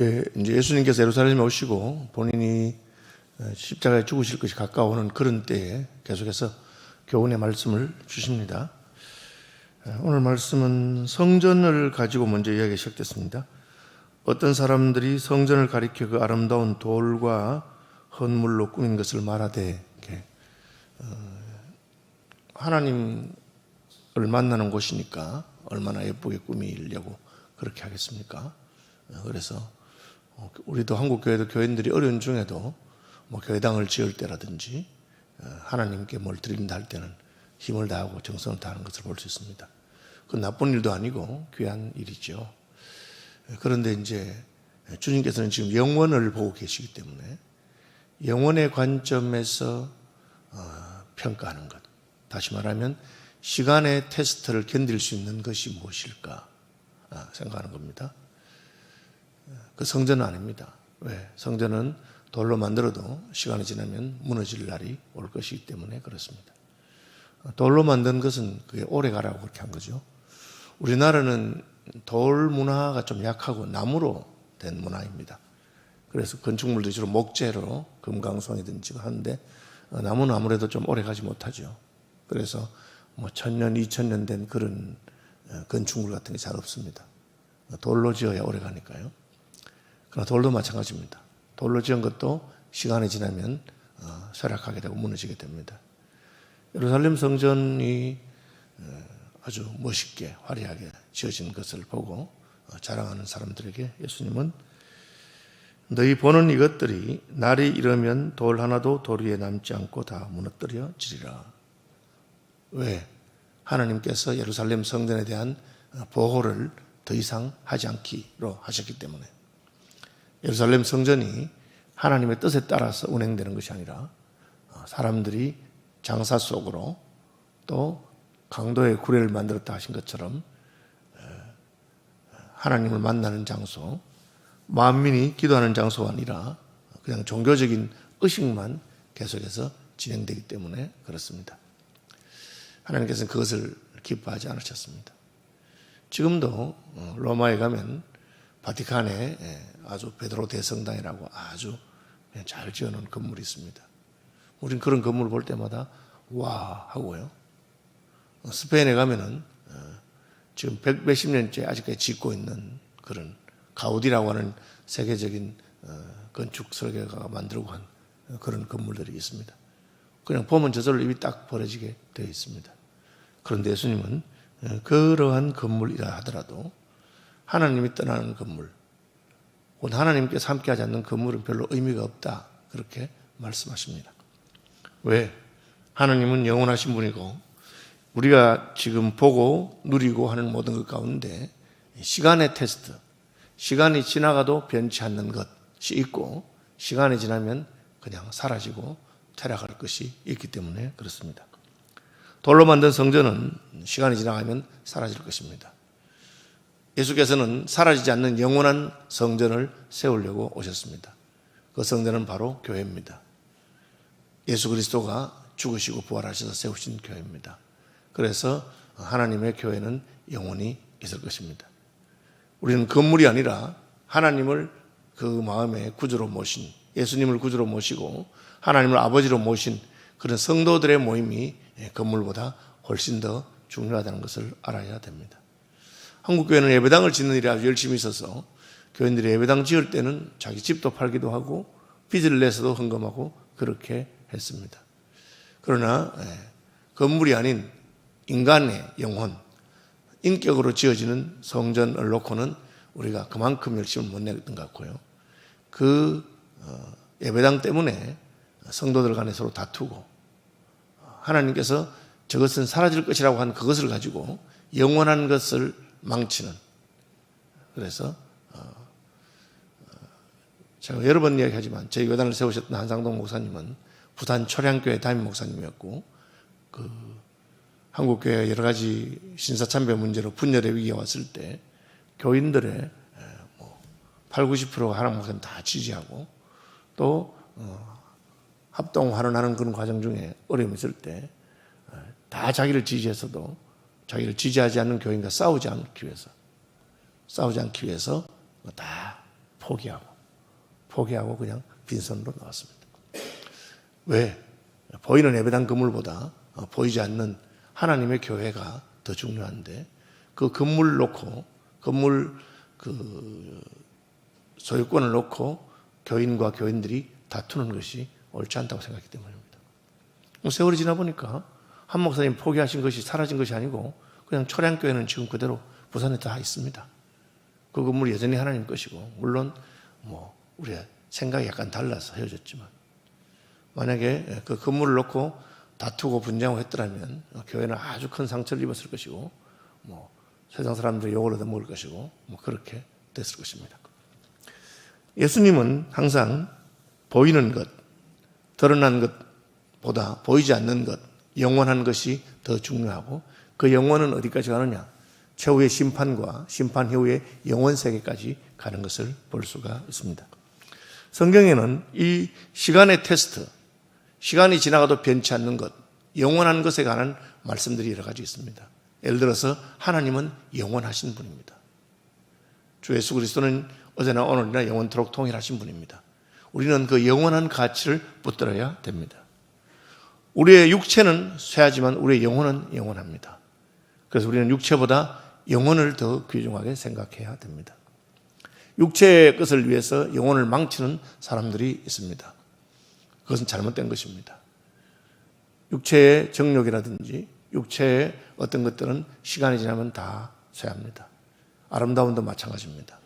예, 이제 예수님께서 예루살렘에 오시고 본인이 어, 십자가에 죽으실 것이 가까워오는 그런 때에 계속해서 교훈의 말씀을 주십니다. 예, 오늘 말씀은 성전을 가지고 먼저 이야기 시작됐습니다. 어떤 사람들이 성전을 가리켜 그 아름다운 돌과 헌물로 꾸민 것을 말하되 어, 하나님을 만나는 곳이니까 얼마나 예쁘게 꾸미려고 그렇게 하겠습니까? 어, 그래서 어, 우리도 한국 교회도 교인들이 어려운 중에도 뭐 교회당을 지을 때라든지 어, 하나님께 뭘 드린다 할 때는 힘을 다하고 정성을 다하는 것을 볼 수 있습니다. 그 나쁜 일도 아니고 귀한 일이죠. 그런데 이제 주님께서는 지금 영원을 보고 계시기 때문에 영원의 관점에서 어, 평가하는 것. 다시 말하면 시간의 테스트를 견딜 수 있는 것이 무엇일까 아, 생각하는 겁니다. 그 성전은 아닙니다. 왜? 성전은 돌로 만들어도 시간이 지나면 무너질 날이 올 것이기 때문에 그렇습니다. 돌로 만든 것은 그게 오래 가라고 그렇게 한 거죠. 우리나라는 돌 문화가 좀 약하고 나무로 된 문화입니다. 그래서 건축물도 주로 목재로 금강송이든지 하는데 어, 나무는 아무래도 좀 오래 가지 못하죠. 그래서 뭐 천년, 이천년 된 그런 어, 건축물 같은 게 잘 없습니다. 돌로 지어야 오래 가니까요. 그러나 돌도 마찬가지입니다. 돌로 지은 것도 시간이 지나면 어, 쇠락하게 되고 무너지게 됩니다. 예루살렘 성전이 아주 멋있게 화려하게 지어진 것을 보고 자랑하는 사람들에게 예수님은 너희 보는 이것들이 날이 이르면 돌 하나도 돌 위에 남지 않고 다 무너뜨려지리라. 왜? 하나님께서 예루살렘 성전에 대한 보호를 더 이상 하지 않기로 하셨기 때문에 예루살렘 성전이 하나님의 뜻에 따라서 운행되는 것이 아니라 사람들이 장사 속으로 또 강도의 구례를 만들었다 하신 것처럼 하나님을 만나는 장소, 만민이 기도하는 장소가 아니라 그냥 종교적인 의식만 계속해서 진행되기 때문에 그렇습니다. 하나님께서는 그것을 기뻐하지 않으셨습니다. 지금도 어, 로마에 가면 바티칸에 아주 베드로 대성당이라고 아주 잘 지어놓은 건물이 있습니다. 우린 그런 건물을 볼 때마다 와 하고요. 어, 스페인에 가면은 어, 지금 백 몇십 년째 아직까지 짓고 있는 그런 가우디라고 하는 세계적인 건축 설계가가 만들고 한 그런 건물들이 있습니다. 그냥 보면 저절로 입이 딱 벌어지게 되어 있습니다. 그런데 예수님은 그러한 건물이라 하더라도 하나님이 떠나는 건물, 곧 하나님께서 함께하지 않는 건물은 별로 의미가 없다. 그렇게 말씀하십니다. 왜? 하나님은 영원하신 분이고 우리가 지금 보고 누리고 하는 모든 것 가운데 시간의 테스트, 시간이 지나가도 변치 않는 것이 있고 시간이 지나면 그냥 사라지고 타락할 것이 있기 때문에 그렇습니다. 돌로 만든 성전은 시간이 지나가면 사라질 것입니다. 예수께서는 사라지지 않는 영원한 성전을 세우려고 오셨습니다. 그 성전은 바로 교회입니다. 예수 그리스도가 죽으시고 부활하셔서 세우신 교회입니다. 그래서 하나님의 교회는 영원히 있을 것입니다. 우리는 건물이 아니라 하나님을 그 마음의 구주로 모신 예수님을 구주로 모시고 하나님을 아버지로 모신 그런 성도들의 모임이 건물보다 훨씬 더 중요하다는 것을 알아야 됩니다. 한국 교회는 예배당을 짓는 일이 아주 열심히 있어서 교인들이 예배당 지을 때는 자기 집도 팔기도 하고 빚을 내서도 헌금하고 그렇게 했습니다. 그러나 건물이 아닌 인간의 영혼, 인격으로 지어지는 성전을 놓고는 우리가 그만큼 열심을 못 냈던 것 같고요. 그 어, 예배당 때문에 성도들 간에 서로 다투고 하나님께서 저것은 사라질 것이라고 한 그것을 가지고 영원한 것을 망치는. 그래서 어, 어, 제가 여러 번 이야기하지만 저희 교단을 세우셨던 한상동 목사님은 부산 초량교회 담임 목사님이었고 그 한국교회 여러 가지 신사참배 문제로 분열의 위기가 왔을 때 교인들의 뭐 8, 90%가 하나님 목사님 다 지지하고 또 어, 합동환원하는 그런 과정 중에 어려움이 있을 때 다 자기를 지지해서도 자기를 지지하지 않는 교인과 싸우지 않기 위해서 싸우지 않기 위해서 다 포기하고 포기하고 그냥 빈손으로 나왔습니다. 왜? 보이는 예배당 건물보다 어, 보이지 않는 하나님의 교회가 더 중요한데 그 건물 놓고 건물 그 소유권을 놓고 교인과 교인들이 다투는 것이 옳지 않다고 생각하기 때문입니다. 뭐 세월이 지나 보니까 한 목사님 포기하신 것이 사라진 것이 아니고 그냥 초량교회는 지금 그대로 부산에 다 있습니다. 그 건물이 여전히 하나님 것이고 물론 뭐 우리의 생각이 약간 달라서 헤어졌지만 만약에 그 건물을 놓고 다투고 분쟁하고 했더라면 교회는 아주 큰 상처를 입었을 것이고 뭐 세상 사람들이 욕을 얻어먹을 것이고 뭐 그렇게 됐을 것입니다. 예수님은 항상 보이는 것, 드러난 것보다 보이지 않는 것, 영원한 것이 더 중요하고 그 영원은 어디까지 가느냐? 최후의 심판과 심판 이후의 영원 세계까지 가는 것을 볼 수가 있습니다. 성경에는 이 시간의 테스트, 시간이 지나가도 변치 않는 것, 영원한 것에 관한 말씀들이 여러 가지 있습니다. 예를 들어서 하나님은 영원하신 분입니다. 주 예수 그리스도는 어제나 오늘이나 영원토록 통일하신 분입니다. 우리는 그 영원한 가치를 붙들어야 됩니다. 우리의 육체는 쇠하지만 우리의 영혼은 영원합니다. 그래서 우리는 육체보다 영혼을 더 귀중하게 생각해야 됩니다. 육체의 것을 위해서 영혼을 망치는 사람들이 있습니다. 그것은 잘못된 것입니다. 육체의 정욕이라든지 육체의 어떤 것들은 시간이 지나면 다 쇠합니다. 아름다움도 마찬가지입니다.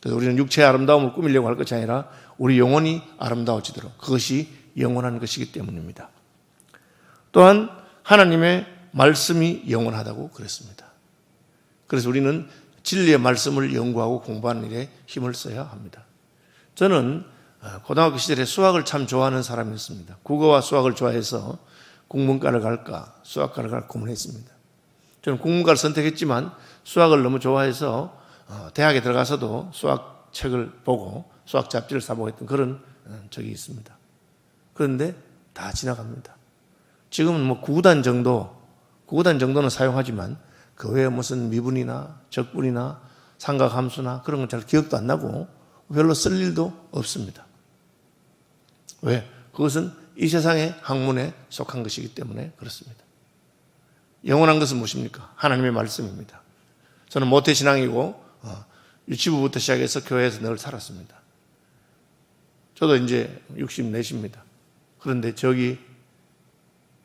그래서 우리는 육체의 아름다움을 꾸미려고 할 것이 아니라 우리 영혼이 아름다워지도록 그것이 영원한 것이기 때문입니다. 또한 하나님의 말씀이 영원하다고 그랬습니다. 그래서 우리는 진리의 말씀을 연구하고 공부하는 일에 힘을 써야 합니다. 저는 어, 고등학교 시절에 수학을 참 좋아하는 사람이었습니다. 국어와 수학을 좋아해서 국문과를 갈까 수학과를 갈까 고민했습니다. 저는 국문과를 선택했지만 수학을 너무 좋아해서 어, 대학에 들어가서도 수학 책을 보고 수학 잡지를 사보고 했던 그런 어, 적이 있습니다. 그런데 다 지나갑니다. 지금은 뭐 구단 정도, 구단 정도는 사용하지만 그 외에 무슨 미분이나 적분이나 삼각함수나 그런 건 잘 기억도 안 나고 별로 쓸 일도 없습니다. 왜? 그것은 이 세상의 학문에 속한 것이기 때문에 그렇습니다. 영원한 것은 무엇입니까? 하나님의 말씀입니다. 저는 모태신앙이고 어, 유치부부터 시작해서 교회에서 늘 살았습니다. 저도 이제 64입니다. 그런데 저기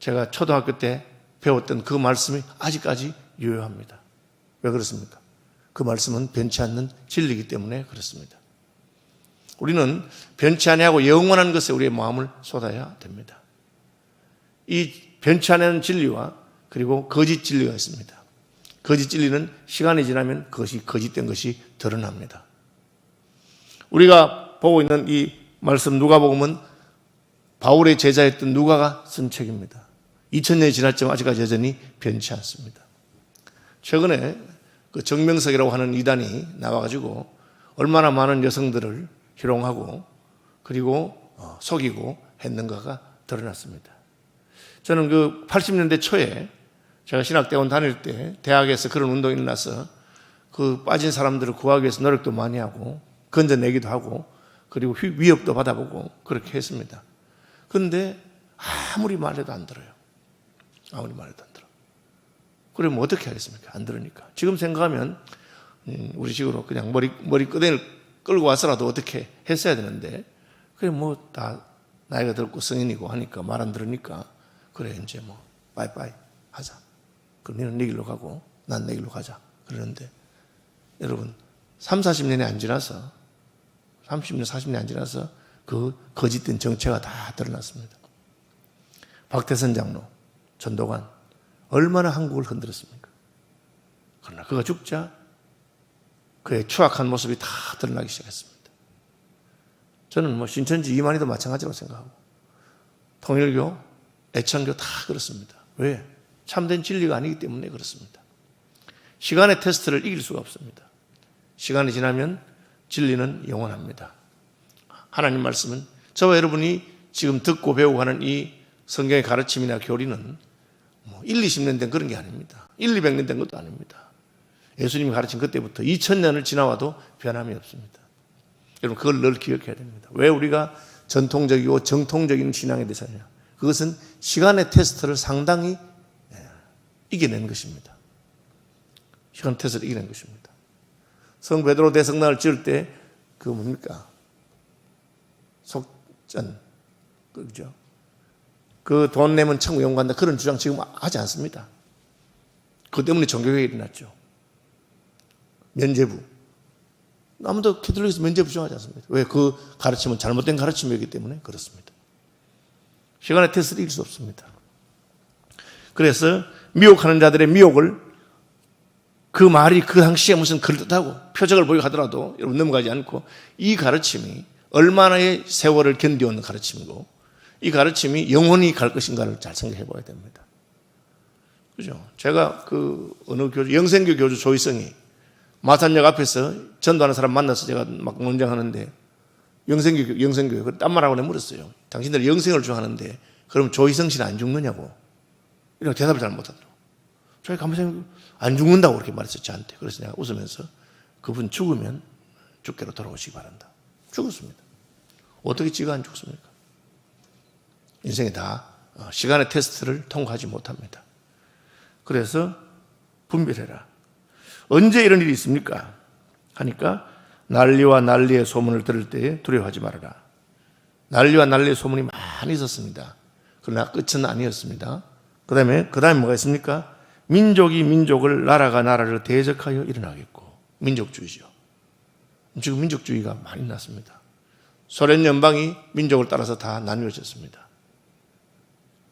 제가 초등학교 때 배웠던 그 말씀이 아직까지 유효합니다. 왜 그렇습니까? 그 말씀은 변치 않는 진리이기 때문에 그렇습니다. 우리는 변치 아니하고 영원한 것에 우리의 마음을 쏟아야 됩니다. 이 변치 않는 진리와 그리고 거짓 진리가 있습니다. 거짓 진리는 시간이 지나면 그것이 거짓된 것이 드러납니다. 우리가 보고 있는 이 말씀 누가복음은 바울의 제자였던 누가가 쓴 책입니다. 2000년이 지났지만 아직까지 여전히 변치 않습니다. 최근에 그 정명석이라고 하는 이단이 나와가지고 얼마나 많은 여성들을 희롱하고 그리고 어, 속이고 했는가가 드러났습니다. 저는 그 80년대 초에 제가 신학대원 다닐 때 대학에서 그런 운동이 일어나서 그 빠진 사람들을 구하기 위해서 노력도 많이 하고 건져내기도 하고 그리고 위협도 받아보고 그렇게 했습니다. 그런데 아무리 말해도 안 들어요. 아무리 말해도 안 들어. 그러면 어떻게 하겠습니까? 안 들으니까. 지금 생각하면 음, 우리 식으로 그냥 머리 머리 끄댕이를 끌고 와서라도 어떻게 했어야 되는데 그래 뭐 다 나이가 들고 성인이고 하니까 말 안 들으니까 그래 이제 뭐 빠이빠이 하자. 그럼 너는 네 길로 가고 난 내 길로 가자. 그러는데 여러분 3, 40년이 안 지나서 30년, 40년이 안 지나서 그 거짓된 정체가 다 드러났습니다. 박태선 장로, 전도관 얼마나 한국을 흔들었습니까? 그러나 그가 죽자 그의 추악한 모습이 다 드러나기 시작했습니다. 저는 뭐 신천지 이만희도 마찬가지라고 생각하고 통일교, 애창교 다 그렇습니다. 왜? 참된 진리가 아니기 때문에 그렇습니다. 시간의 테스트를 이길 수가 없습니다. 시간이 지나면 진리는 영원합니다. 하나님 말씀은 저와 여러분이 지금 듣고 배우고 하는 이 성경의 가르침이나 교리는 뭐 1, 20년 된 그런 게 아닙니다. 1, 200년 된 것도 아닙니다. 예수님이 가르친 그때부터 2000년을 지나와도 변함이 없습니다. 여러분 그걸 늘 기억해야 됩니다. 왜 우리가 전통적이고 정통적인 신앙에 대해서 하냐? 그것은 시간의 테스트를 상당히 예, 이겨낸 것입니다. 시간 테스트를 이겨낸 것입니다. 성 베드로 대성당을 지을 때 그 뭡니까? 속전 그죠? 그 돈 내면 천국 영 간다 그런 주장 지금 하지 않습니다. 그 때문에 종교회가 일어났죠. 면제부. 아무도 캐톨릭에서 면제부 주장하지 않습니다. 왜? 그 가르침은 잘못된 가르침이기 때문에 그렇습니다. 시간의 테스트를 이길 수 없습니다. 그래서 미혹하는 자들의 미혹을 그 말이 그 당시에 무슨 그럴듯하고 표적을 보이고 하더라도 여러분 넘어가지 않고 이 가르침이 얼마나의 세월을 견디온 가르침이고 이 가르침이 영원히 갈 것인가를 잘 생각해 봐야 됩니다. 그죠? 제가 그 어느 교주, 영생교 교주 조희성이 마산역 앞에서 전도하는 사람 만나서 제가 막 논쟁하는데 영생교, 영생교, 딴 말하고 내가 물었어요. 당신들 영생을 주하는데 그럼 조희성 씨는 안 죽느냐고. 이렇게 대답을 잘 못하더라고. 저희 가만히 안 죽는다고 그렇게 말했어요, 저한테. 그래서 내가 웃으면서 그분 죽으면 죽게로 돌아오시기 바란다. 죽었습니다. 어떻게 지가 안 죽습니까? 인생이 다 어, 시간의 테스트를 통과하지 못합니다. 그래서 분별해라. 언제 이런 일이 있습니까? 하니까 난리와 난리의 소문을 들을 때에 두려워하지 말아라. 난리와 난리의 소문이 많이 있었습니다. 그러나 끝은 아니었습니다. 그 다음에, 그 다음에 뭐가 있습니까? 민족이 민족을, 나라가 나라를 대적하여 일어나겠고, 민족주의죠. 지금 민족주의가 많이 났습니다. 소련 연방이 민족을 따라서 다 나뉘어졌습니다.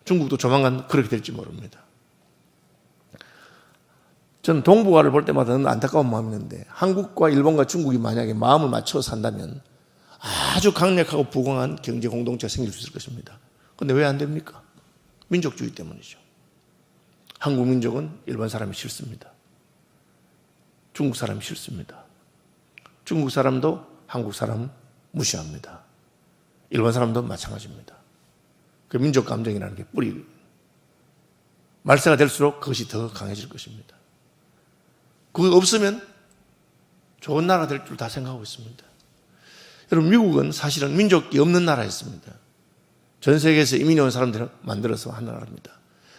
중국도 조만간 그렇게 될지 모릅니다. 저는 동북아를 볼 때마다 안타까운 마음이 있는데 한국과 일본과 중국이 만약에 마음을 맞춰 산다면 아주 강력하고 부강한 경제 공동체가 생길 수 있을 것입니다. 그런데 왜 안 됩니까? 민족주의 때문이죠. 한국 민족은 일본 사람이 싫습니다. 중국 사람이 싫습니다. 중국 사람도 한국 사람 무시합니다. 일본 사람도 마찬가지입니다. 그 민족 감정이라는 게 뿌리 말세가 될수록 그것이 더 강해질 것입니다. 그거 없으면 좋은 나라 될 줄 다 생각하고 있습니다. 여러분 미국은 사실은 민족이 없는 나라였습니다. 전 세계에서 이민이 온 사람들을 만들어서 한 나라입니다.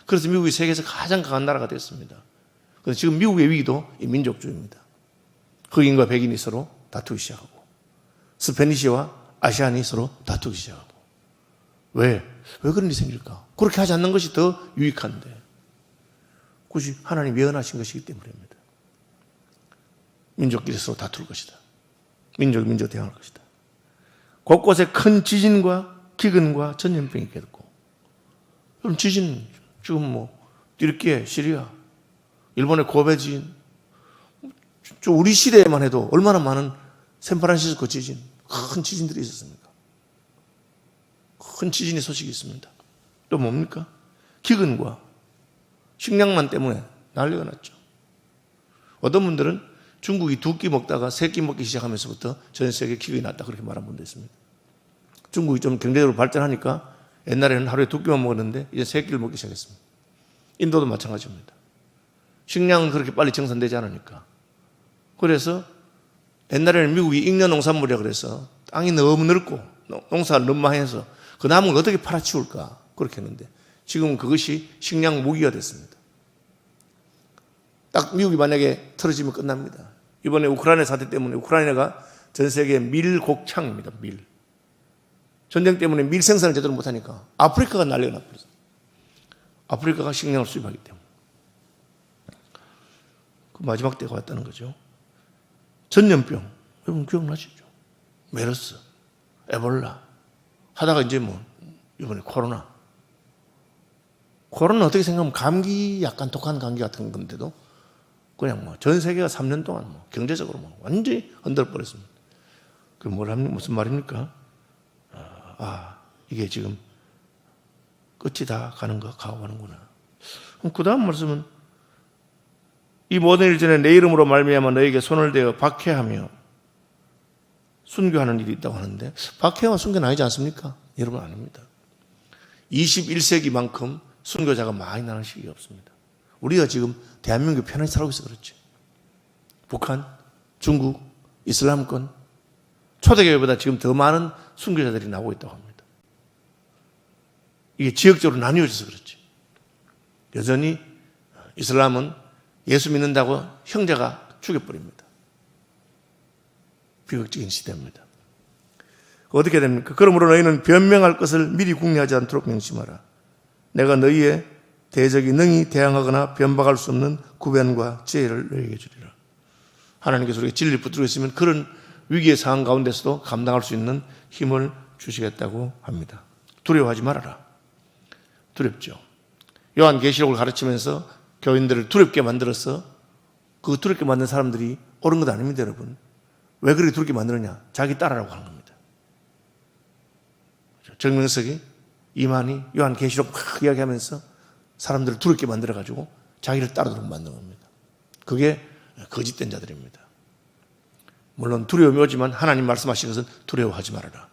그래서 미국이 세계에서 가장 강한 나라가 됐습니다. 그래서 지금 미국의 위기도 이 민족주의입니다. 흑인과 백인이 서로 다투기 시작하고 스페니시와 아시안이 서로 다투기 시작하고 왜? 왜 그런 일이 생길까? 그렇게 하지 않는 것이 더 유익한데 그것이 하나님 예언하신 것이기 때문입니다. 민족끼리 서로 다툴 것이다. 민족 민족 대항할 것이다. 곳곳에 큰 지진과 기근과 전염병이 계속 그럼 지진 지금 뭐 띠르키예, 시리아, 일본의 고베 지진, 우리 시대에만 해도 얼마나 많은 샌프란시스코 지진, 큰 지진들이 있었습니까? 큰 지진의 소식이 있습니다. 또 뭡니까? 기근과 식량만 때문에 난리가 났죠. 어떤 분들은 중국이 두 끼 먹다가 세 끼 먹기 시작하면서부터 전 세계 기근이 났다 그렇게 말한 분도 있습니다. 중국이 좀 경제적으로 발전하니까 옛날에는 하루에 두 끼만 먹었는데 이제 세 끼를 먹기 시작했습니다. 인도도 마찬가지입니다. 식량은 그렇게 빨리 정산되지 않으니까. 그래서 옛날에는 미국이 잉여 농산물이라 그래서 땅이 너무 넓고 농사를 너무 많이 해서 그 남은 걸 어떻게 팔아치울까 그렇게 했는데 지금은 그것이 식량 무기가 됐습니다. 딱 미국이 만약에 틀어지면 끝납니다. 이번에 우크라이나 사태 때문에 우크라이나가 전 세계 밀 곡창입니다. 밀. 전쟁 때문에 밀 생산을 제대로 못하니까 아프리카가 난리가 나버렸어요. 아프리카가 식량을 수입하기 때문에. 그 마지막 때가 왔다는 거죠. 전염병. 여러분 기억나시죠? 메르스, 에볼라. 하다가 이제 뭐, 이번에 코로나. 코로나 어떻게 생각하면 감기 약간 독한 감기 같은 건데도 그냥 뭐 전 세계가 3년 동안 뭐 경제적으로 뭐 완전히 흔들어 버렸습니다. 그뭘 합니까? 무슨 말입니까? 아, 아, 이게 지금 끝이 다 가는 거 가고 가는구나. 그럼 그 다음 말씀은 이 모든 일 전에 내 이름으로 말미암아 너에게 손을 대어 박해하며 순교하는 일이 있다고 하는데 박해와 순교는 아니지 않습니까? 여러분 아닙니다. 21세기만큼 순교자가 많이 나는 시기가 없습니다. 우리가 지금 대한민국 편하게 살고 있어 그렇지. 북한, 중국, 이슬람권, 초대교회보다 지금 더 많은 순교자들이 나오고 있다고 합니다. 이게 지역적으로 나뉘어져서 그렇지. 여전히 이슬람은 예수 믿는다고 형제가 죽여버립니다. 비극적인 시대입니다. 어떻게 됩니까? 그러므로 너희는 변명할 것을 미리 궁리하지 않도록 명심하라. 내가 너희의 대적이 능히 대항하거나 변박할 수 없는 구변과 지혜를 너희에게 주리라. 하나님께서 우리가 진리를 붙들고 있으면 그런 위기의 상황 가운데서도 감당할 수 있는 힘을 주시겠다고 합니다. 두려워하지 말아라. 두렵죠. 요한 계시록을 가르치면서 교인들을 두렵게 만들어서 그 두렵게 만든 사람들이 옳은 것 아닙니다, 여러분. 왜 그렇게 두렵게 만드느냐? 자기 따라라고 하는 겁니다. 정명석이 이만희 요한 계시록 막 이야기하면서 사람들을 두렵게 만들어 가지고 자기를 따르도록 만든 겁니다. 그게 거짓된 자들입니다. 물론 두려움이 오지만 하나님 말씀하신 것은 두려워하지 말아라.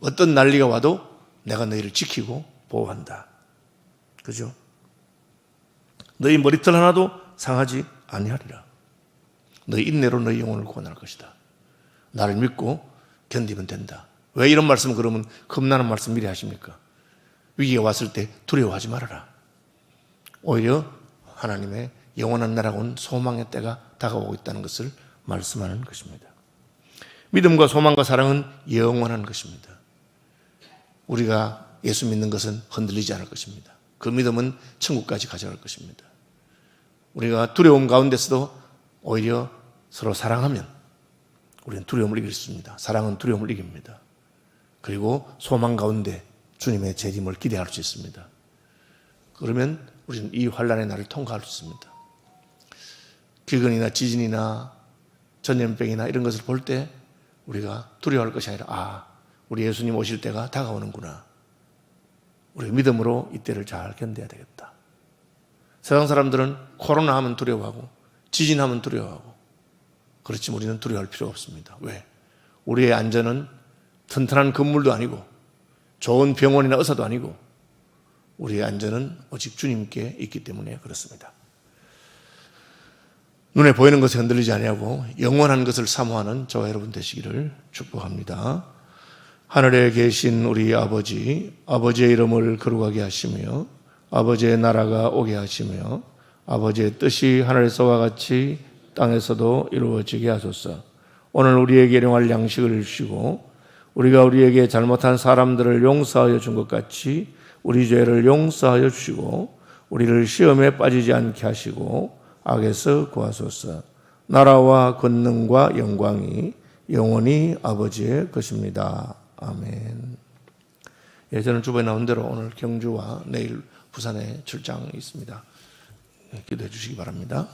어떤 난리가 와도 내가 너희를 지키고 보호한다. 그죠? 너희 머리털 하나도 상하지 아니하리라. 너희 인내로 너희 영혼을 구원할 것이다. 나를 믿고 견디면 된다. 왜 이런 말씀을 그러면 겁나는 말씀 미리 하십니까? 위기가 왔을 때 두려워하지 말아라. 오히려 하나님의 영원한 나라가 온 소망의 때가 다가오고 있다는 것을 말씀하는 것입니다. 믿음과 소망과 사랑은 영원한 것입니다. 우리가 예수 믿는 것은 흔들리지 않을 것입니다. 그 믿음은 천국까지 가져갈 것입니다. 우리가 두려움 가운데서도 오히려 서로 사랑하면 우리는 두려움을 이길 수 있습니다. 사랑은 두려움을 이깁니다. 그리고 소망 가운데 주님의 재림을 기대할 수 있습니다. 그러면 우리는 이 환란의 날을 통과할 수 있습니다. 기근이나 지진이나 전염병이나 이런 것을 볼 때 우리가 두려워할 것이 아니라 아, 우리 예수님 오실 때가 다가오는구나. 우리 믿음으로 이때를 잘 견뎌야 되겠다. 세상 사람들은 코로나 하면 두려워하고 지진하면 두려워하고 그렇지만 우리는 두려워할 필요가 없습니다. 왜? 우리의 안전은 튼튼한 건물도 아니고 좋은 병원이나 의사도 아니고 우리의 안전은 오직 주님께 있기 때문에 그렇습니다. 눈에 보이는 것에 흔들리지 아니하고 영원한 것을 사모하는 저와 여러분 되시기를 축복합니다. 하늘에 계신 우리 아버지, 아버지의 이름을 거룩하게 하시며 아버지의 나라가 오게 하시며 아버지의 뜻이 하늘에서와 같이 땅에서도 이루어지게 하소서. 오늘 우리에게 일용할 양식을 주시고 우리가 우리에게 잘못한 사람들을 용서하여 준 것 같이 우리 죄를 용서하여 주시고 우리를 시험에 빠지지 않게 하시고 악에서 구하소서. 나라와 권능과 영광이 영원히 아버지의 것입니다. 아멘. 예, 저는 주변에 나온 대로 오늘 경주와 내일 부산에 출장이 있습니다. 기도해 주시기 바랍니다.